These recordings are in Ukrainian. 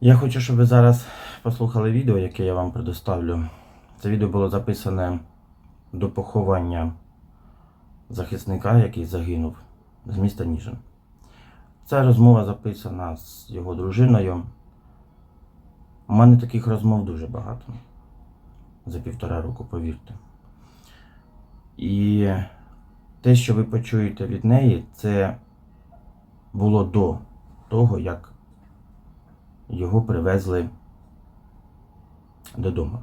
Я хочу, щоб ви зараз послухали відео, яке я вам предоставлю. Це відео було записане до поховання захисника, який загинув з міста Ніжин. Ця розмова записана з його дружиною. У мене таких розмов дуже багато. За півтора року, повірте. І те, що ви почуєте від неї, це було до того, як його привезли додому.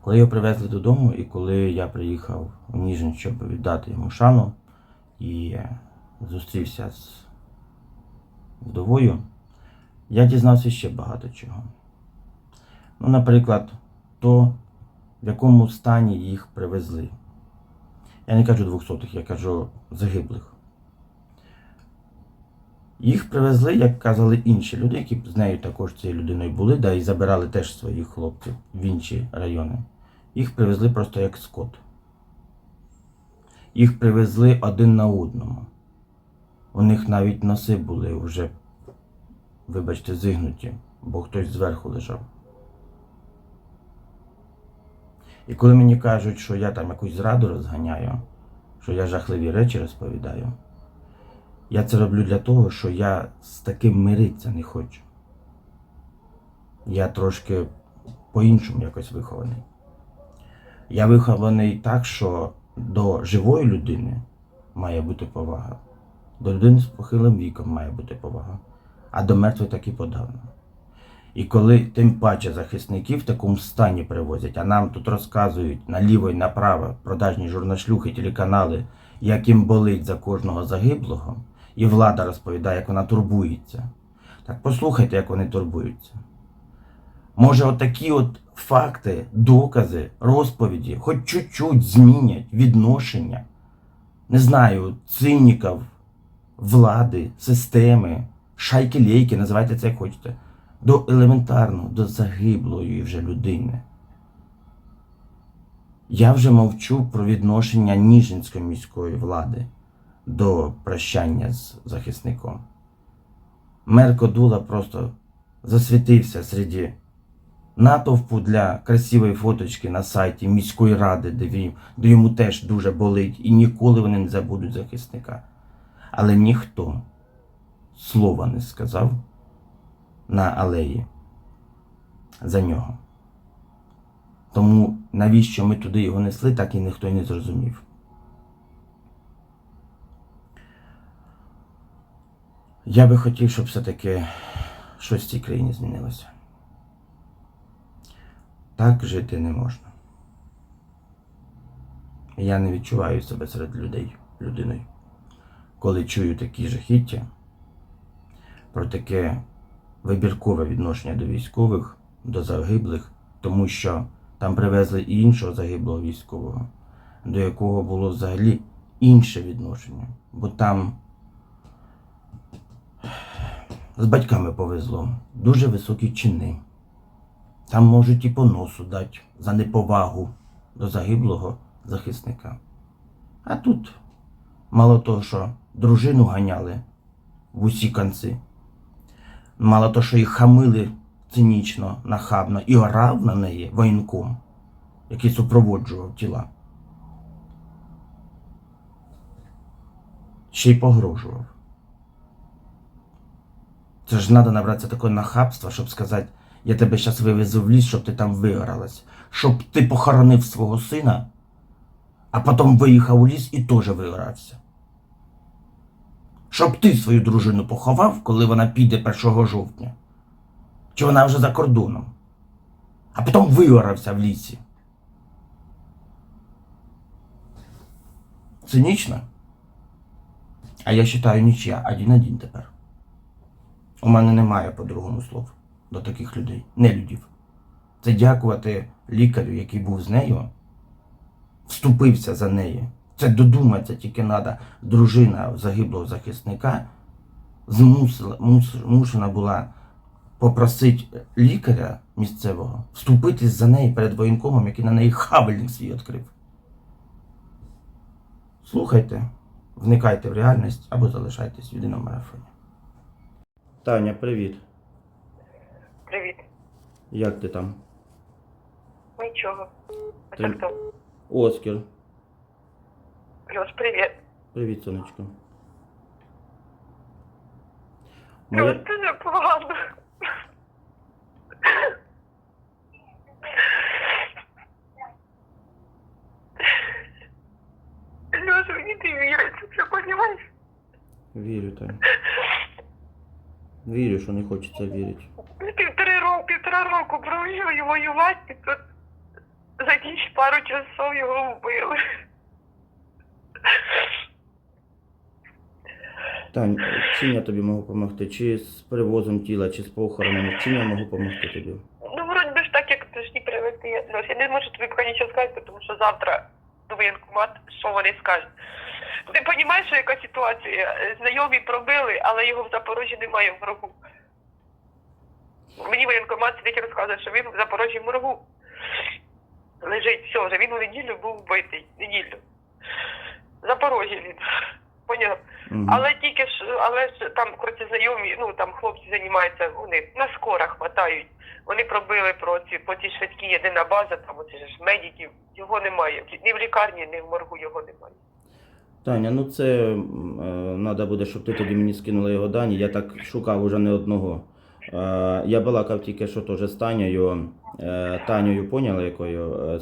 Коли його привезли додому, і коли я приїхав у Ніжин, щоб віддати йому шану і зустрівся з вдовою, я дізнався ще багато чого. Ну, наприклад, то, в якому стані їх привезли. Я не кажу двохсотих, я кажу загиблих. Їх привезли, як казали інші люди, які з нею також цією людиною були, да, і забирали теж своїх хлопців в інші райони. Їх привезли просто як скот. Їх привезли один на одному. У них навіть носи були вже, вибачте, зігнуті, бо хтось зверху лежав. І коли мені кажуть, що я там якусь зраду розганяю, що я жахливі речі розповідаю, я це роблю для того, що я з таким миритися не хочу. Я трошки по-іншому якось вихований. Я вихований так, що до живої людини має бути повага, до людини з похилим віком має бути повага, а до мертвої так і подавно. І коли тим паче захисників в такому стані привозять, а нам тут розказують наліво і направо продажні журнашлюхи, телеканали, як їм болить за кожного загиблого, і влада розповідає, як вона турбується. Так послухайте, як вони турбуються. Може, отакі от факти, докази, розповіді, хоч чуть-чуть змінять відношення, не знаю, циніків, влади, системи, шайки-лейки, називайте це як хочете, до елементарного, до загиблої вже людини. Я вже мовчу про відношення Ніжинської міської влади до прощання з захисником. Мер Кодула просто засвітився серед натовпу для красивої фоточки на сайті міської ради, де, де йому теж дуже болить, і ніколи вони не забудуть захисника. Але ніхто слова не сказав на алеї за нього. Тому навіщо ми туди його несли, так і ніхто не зрозумів. Я би хотів, щоб все-таки щось в цій країні змінилося. Так жити не можна. Я не відчуваю себе серед людей людиною. Коли чую такі жахіття про таке вибіркове відношення до військових, до загиблих, тому що там привезли і іншого загиблого військового, до якого було взагалі інше відношення. Бо там з батьками повезло. Дуже високі чини. Там можуть і по носу дати за неповагу до загиблого захисника. А тут мало того, що дружину ганяли в усі конці. Мало того, що їх хамили цинічно, нахабно і орав на неї воєнком, який супроводжував тіла. Ще й погрожував. Це ж треба набратися такого нахабства, щоб сказати, я тебе зараз вивезу в ліс, щоб ти там вигоралась. Щоб ти похоронив свого сина, а потім виїхав у ліс і теж вигорався. Щоб ти свою дружину поховав, коли вона піде 1 жовтня. Чи вона вже за кордоном. А потім вигорався в лісі. Цинічно? А я вважаю нічия, один-один тепер. У мене немає по-другому слов до таких людей, нелюдів. Це дякувати лікарю, який був з нею, вступився за неї. Це додуматися тільки треба. Дружина загиблого захисника змусила, мус- мушена була попросити лікаря місцевого вступитись за неї перед воєнкомом, який на неї хавальник свій відкрив. Слухайте, вникайте в реальність або залишайтесь в єдиному марафоні. Таня, привіт. Як ти там? Нічого. А Ти- це хто? Оскар. Льош, привіт. Привіт, сонечко. Льош, Моя... дуже погано. Льош, мені не віриться, це понімаєш? Вірю, Тань. Вірю, що не хочеться вірити. Півтори року, півтора року провів воювати, і тут за ті пару часов його вбили. Тань, чим я тобі можу допомогти? Чи з перевозом тіла, чи з похоронами? Чим я можу допомогти тобі? Ну, вроді би ж так, як ти ж не привезти. Льош, я не можу тобі поки нічого сказати, тому що завтра до воєнкомат, що вони скажуть. Ти розумієш, що яка ситуація? Знайомі пробили, але його в Запорожжі немає в моргу. Мені воєнкомат сидить і розказує, що він в Запорожжі в моргу. Лежить, все, вже він у неділю був вбитий. Неділю. В Запорожжі він. Поняв? Угу. Але тільки ж, але ж там коротше, знайомі, ну там хлопці займаються, вони на скорах хватають. Вони пробили про ці по ці швидкі єдина база, там оці ж медиків, його немає. Ні в лікарні, ні в моргу його немає. Таня, ну це треба буде, щоб ти тоді мені скинула його дані. Я так шукав уже не одного. Е, я балакав тільки що теж з Танею, е, Танею поняла якою? Е,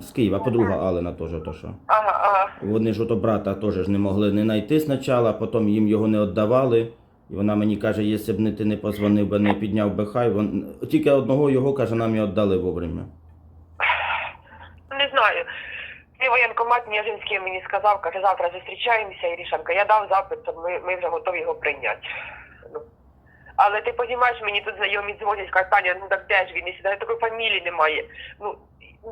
з, Києва, подруга Алена теж то що. Ага, ага. Вони ж ото брата теж ж не могли не знайти спочатку, потім їм його не віддавали. І вона мені каже, якщо б не ти не позвонив би, не підняв би хай. Вон... Тільки одного його, каже, нам і віддали вовремя. Не знаю. Цей воєнкомат Ніжинський мені сказав, каже, завтра зустрічаємося, Ірішанка. Я дав запит, то ми, ми вже готові його прийняти. Ну. Але ти розумієш, мені тут знайомі дзвонять, кажуть, Таня, ну так де ж він? Навіть такої фамілії немає. Ну,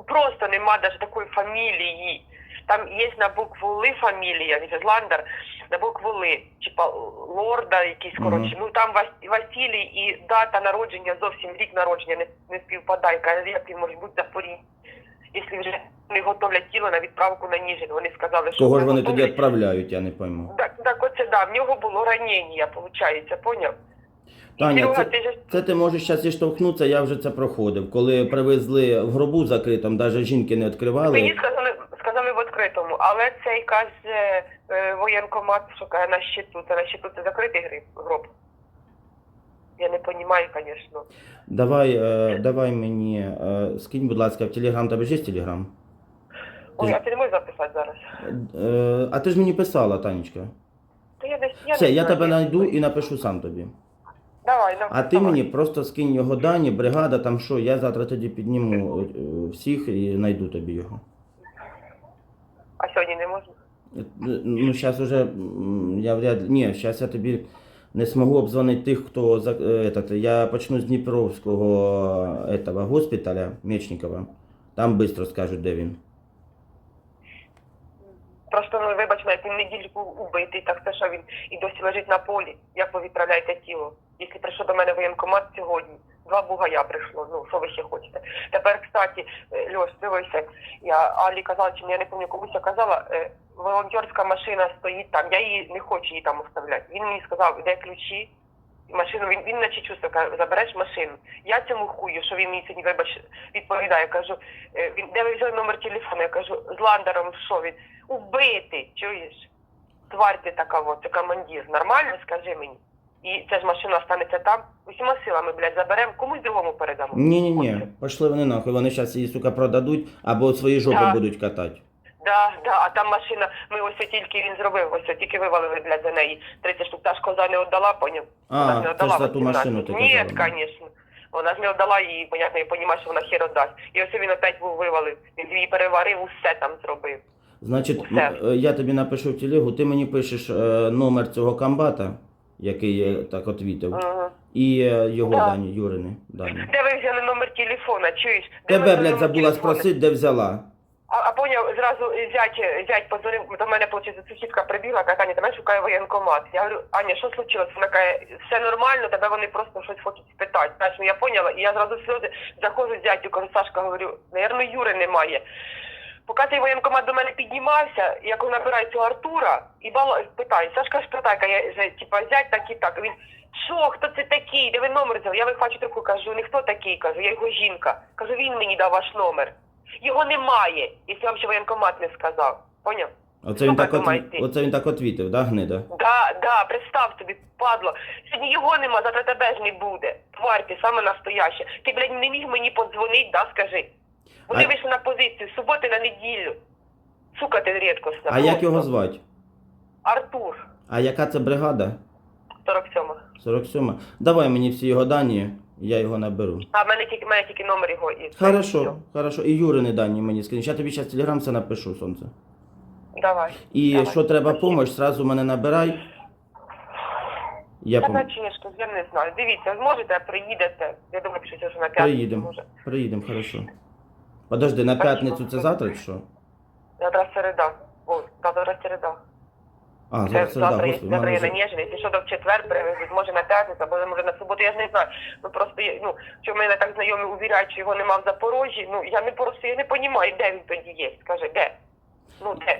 просто нема навіть такої фамілії. Там є на букву Ли фамілія, він Зландер, на букву Ли, типа лорда якийсь, коротше. Ну там Вас- Василій і дата народження, зовсім рік народження не, не співпадає. Каже, як він може бути Запоріжжя, якщо вже не готовлять тіло на відправку на Ніжин. Вони сказали, що Кого ж вони тоді відправляють, я не пойму. Так, так оце да, в нього було ранення, виходить, поняв? Таня, це- Це ти можеш зараз зіштовхнутися, я вже це проходив. Коли привезли в гробу закритому, навіть жінки не Мені відкривали. сказали, сказали в відкритому, але цей каже е, воєнкомат, що каже на щиту, це на щиту це закритий гриб, гроб. Я не розумію, звісно. Давай, е, давай мені, е, скинь, будь ласка, в Телеграм, тебе ж є Телеграм? Ой, а ти не можеш записати зараз? Е, а ти ж мені писала, Танечка. Та я десь, я Все, не я знаю, тебе де. знайду і напишу сам тобі. Давай, давай. А ти давай. мені просто скинь його дані, бригада, там що, я завтра тоді підніму е, всіх і знайду тобі його. А сьогодні не можна? Е, Ну, зараз уже м, я вряд Ні, зараз я тобі не смогу обзвонити тих, хто за е, этот, Я почну з Дніпровського этого, госпіталя Мечникова. Там швидко скажуть, де він. Просто, ну, вибач, навіть він неділю убитий, так це що він і досі лежить на полі. Як ви відправляєте тіло? Якщо прийшов до мене воєнкомат сьогодні, два бугая прийшло, ну що ви ще хочете. Тепер, кстати, е, Льош, дивися, я Алі казала, чи я не пам'ятаю, комусь я казала, е, волонтерська машина стоїть там, я її не хочу її там оставляти. Він мені сказав, де ключі, машину, він, він наче чувствує, каже, забереш машину. Я цьому хую, що він мені сьогодні, вибач, відповідає, кажу, е, він, де ви взяли номер телефону? Я кажу, з ландером що він? Убитий, чуєш? Тварь ти така, от, це командир. Нормально, скажи мені. І ця ж машина станеться там. Усіма силами, блядь, заберемо, комусь другому передамо. Ні, ні, ні, пішли вони нахуй, вони зараз її, сука, продадуть або свої жопи Так. будуть катати. Да, да, а там машина, ми ось тільки він зробив, ось тільки вивалили, блядь, за неї. 30 штук, та ж коза не віддала, поняв? Вона ж А, не це ж за ту 18. машину ти Ні, казала. звісно. Вона ж не віддала її, понятно, я розумію, що вона хер дасть. І ось він опять був вивалив. Він її переварив, усе там зробив. Значить, Все. м, е, я тобі напишу в телегу, ти мені пишеш е, номер цього комбата, який так отвітив, Угу. і е, його Да. дані, Юрини дані. Де ви взяли номер телефона, чуєш? Де Тебе, блядь, забула телефона? спросити, де взяла. А, а поняв, зразу зять, зять позвонив до мене, получиться, сусідка прибігла, каже, Аня, тебе шукає воєнкомат. Я говорю, Аня, що случилось? Вона каже, все нормально, тебе вони просто щось хочуть спитати. Знаєш, ну я поняла, і я зразу сльози заходжу зятю, кажу, Сашка, говорю, наверно, Юри немає. Поки цей воєнкомат до мене піднімався, я коли набираю цього Артура і бала питаю, Сашка ж питає, каже, я, типа, зять так і так. Він, що, хто це такий? Де ви номер взяли? Я вихвачу трубку, кажу, ніхто такий, кажу, я його жінка. Кажу, він мені дав ваш номер. Його немає, якщо вам ще воєнкомат не сказав. Поняв? Оце він, так от, оце він так отвітив, да, гнида? Да, да, представ тобі, падло. Сьогодні його нема, завтра тебе ж не буде. Тварь ти саме настояща. Ти, блядь, не міг мені подзвонити, да, скажи. Вони А- вийшли на позицію з суботи на неділю. Сука, ти рідкосна. А як його звати? Артур, А яка це бригада? 47 47. Давай мені всі його дані, я його наберу. А в мене тільки, мене тільки номер його і Хорошо, все. хорошо. І Юрини дані мені скинь. Я тобі зараз телеграм все напишу, сонце. Давай. І Давай. що треба допомога, сразу мене набирай. Я Та я не знаю. Дивіться, зможете, приїдете. Я думаю, що це вже на п'ятницю Приїдемо. Приїдемо, хорошо. Подожди, на п'ятницю це завтра чи що? Завтра середа. О, завтра середа. А, Це зараз середа, завтра, є- господи, завтра мене є вже... Нанежний, якщо що, до четвер привезуть, може на п'ятницю, або може на суботу, я ж не знаю. Ну просто я- ну, що мене так знайомі увіряють, що його нема в Запорожжі, ну я не просто я не розумію, де він тоді є. Скажи, де? Ну де?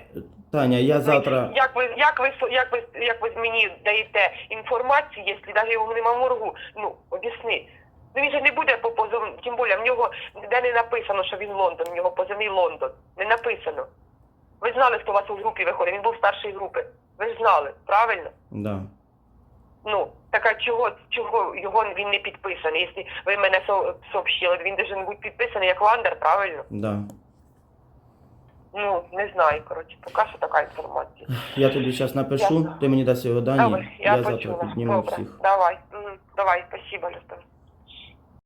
Таня, я Ну, завтра... Як ви, як ви, со- як ви, як ви мені даєте інформацію, якщо навіть його нема в моргу? Ну, об'ясни. Ну він же не буде по позов, тим більше в нього де не написано, що він Лондон, в нього позивний Лондон. Не написано. Ви знали, хто у вас у групі виходить, він був старшої групи. Ви ж знали, правильно? Да. Ну, так а чого, чого його він не підписаний? Якщо ви мене со- сообщили, він должен бути підписаний як Ландер, правильно? Да. Ну, не знаю, коротше, поки що така інформація. Я тобі зараз напишу, Ясно. ти мені дасть його дані, Давай, я, завтра почула. підніму Добре, всіх. давай, Мгм. давай, спасибо, Люстер.